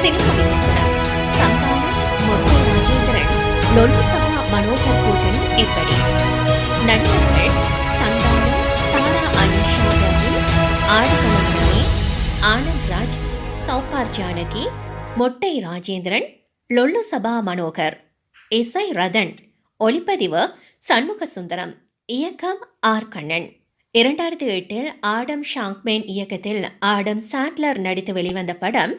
Cinema விமர்சனம் சந்தானம் ராஜேந்திரன் லொல்லுசபா மனோகர் கூட்டணி எப்படி நடிகர்கள் சந்தானம் தாரா அனுஷா ரவி ஆனந்த்ராஜ் ஆனந்த் ராஜ் சௌகார் ஜானகி மொட்டை ராஜேந்திரன் லொல்லு சபா மனோகர் இசை ரதன் ஒளிப்பதிவு சண்முக சுந்தரம் இயக்கம் ஆர் கண்ணன். இரண்டாயிரத்தி எட்டில் ஆடம் ஷாங்க்மேன் இயக்கத்தில் ஆடம் சாட்லர் நடித்து வெளிவந்த படம்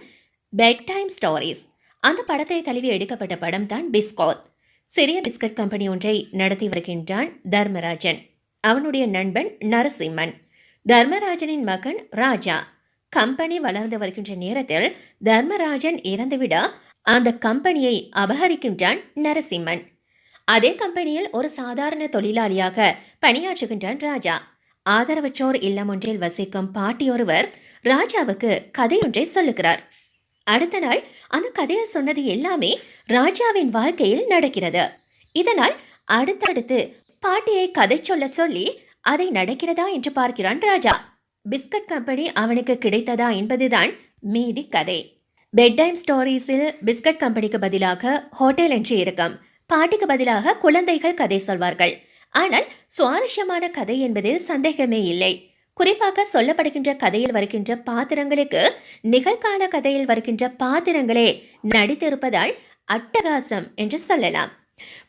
பெட் டைம் ஸ்டோரிஸ் அந்த படத்தை தழுவி எடுக்கப்பட்ட படம் தான் பிஸ்கோத் சிறிய பிஸ்கட் கம்பெனி ஒன்றை நடத்தி வருகின்றான் தர்மராஜன். அவனுடைய நண்பன் நரசிம்மன். தர்மராஜனின் மகன் ராஜா. கம்பெனி வளர்ந்து வருகின்ற நேரத்தில் தர்மராஜன் இறந்துவிட அந்த கம்பெனியை அபகரிக்கின்றான் நரசிம்மன். அதே கம்பெனியில் ஒரு சாதாரண தொழிலாளியாக பணியாற்றுகின்றான் ராஜா. ஆதரவற்றோர் இல்லம் ஒன்றில் வசிக்கும் பாட்டியொருவர் ராஜாவுக்கு கதையொன்றை சொல்லுகிறார். அடுத்த நாள் அந்த கதையை சொன்னது எல்லாமே ராஜாவின் வாழ்க்கையில் நடக்கிறது. இதனால் அடுத்தடுத்து பாட்டியை கதை சொல்ல சொல்லி அதை நடக்கிறதா என்று பார்க்கிறான் ராஜா. பிஸ்கட் கம்பெனி அவனுக்கு கிடைத்ததா என்பதுதான் மீதி கதை. பெட் டைம் ஸ்டோரிஸில் பிஸ்கட் கம்பெனிக்கு பதிலாக ஹோட்டல் என்று இருக்கும். பாட்டிக்கு பதிலாக குழந்தைகள் கதை சொல்வார்கள். ஆனால் சுவாரஸ்யமான கதை என்பதில் சந்தேகமே இல்லை. குறிப்பாக சொல்லப்படுகின்ற கதையில் வருகின்ற பாத்திரங்களுக்கு நிகழ்கால கதையில் வருகின்ற பாத்திரங்களே நடித்திருப்பதால் அட்டகாசம் என்று சொல்லலாம்.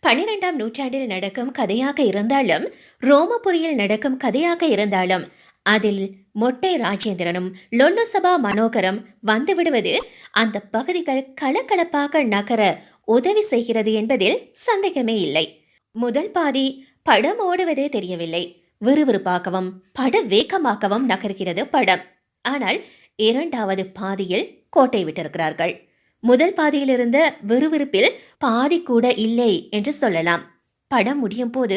பனிரெண்டாம் நூற்றாண்டில் நடக்கும் கதையாக இருந்தாலும் ரோமபுரியில் நடக்கும் கதையாக இருந்தாலும் அதில் மொட்டை ராஜேந்திரனும் லொல்லுசபா மனோகரம் வந்துவிடுவது அந்த பகுதிகள் கலக்கலப்பாக நகர உதவி செய்கிறது என்பதில் சந்தேகமே இல்லை. முதல் பாதி படம் ஓடுவதே தெரியவில்லை. விறுவிறுப்பாகவும் பட வேகமாகவும் நகர்கிறது படம். ஆனால் இரண்டாவது பாதியில் கோட்டை விட்டிருக்கிறார்கள். முதல் பாதியில் இருந்த விறுவிறுப்பில் பாதி கூட இல்லை என்று சொல்லலாம். படம் முடியும் போது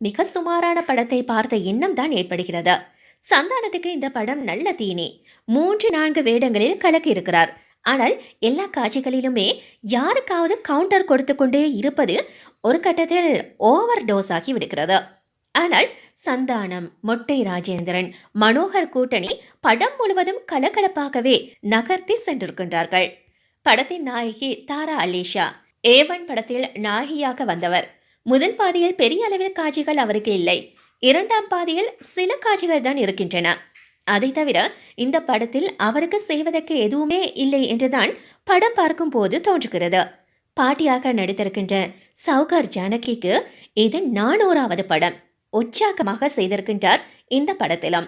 மிக சுமாரான படத்தை பார்த்த எண்ணம் தான் ஏற்படுகிறது. சந்தானத்துக்கு இந்த படம் நல்ல தீனி. மூன்று நான்கு வேடங்களில் கலக்கி இருக்கிறார் ஆனால் எல்லா காட்சிகளிலுமே யாருக்காவது கவுண்டர் கொடுத்து கொண்டே இருப்பது ஒரு கட்டத்தில் ஓவர் டோஸ் ஆகி விடுகிறது. ஆனால் சந்தானம் மொட்டை ராஜேந்திரன் மனோகர் கூட்டணி படம் முழுவதும் கலகலப்பாகவே நகர்த்தி சென்றிருக்கின்றார்கள். படத்தின் நாயகி தாரா அலிஷா ஏவன் படத்தில் நாயகியாக வந்தவர். முதல் பாதியில் பெரிய அளவில் காட்சிகள் அவருக்கு இல்லை. இரண்டாம் பாதியில் சில காட்சிகள் தான் இருக்கின்றன. அதை தவிர இந்த படத்தில் அவருக்கு செய்வதற்கு எதுவுமே இல்லை என்றுதான் படம் பார்க்கும் போது தோன்றுகிறது. பாட்டியாக நடித்திருக்கின்ற சவுகர் ஜானகிக்கு இது நானூறாவது படம். உற்சாகமாக செய்திருக்கின்றார் இந்த படத்திலும்.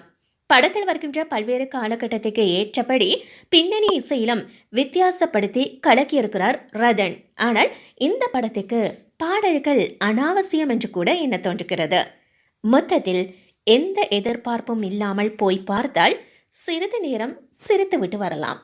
படத்தில் வருகின்ற பல்வேறு காலகட்டத்துக்கு ஏற்றபடி பின்னணி இசையிலும் வித்தியாசப்படுத்தி கலக்கியிருக்கிறார் ரதன். ஆனால் இந்த படத்துக்கு பாடல்கள் அனாவசியம் என்று கூட என்ன தோன்றுகிறது. மொத்தத்தில் எந்த எதிர்பார்ப்பும் இல்லாமல் போய் பார்த்தால் சிறிது நேரம் சிரித்துவிட்டு வரலாம்.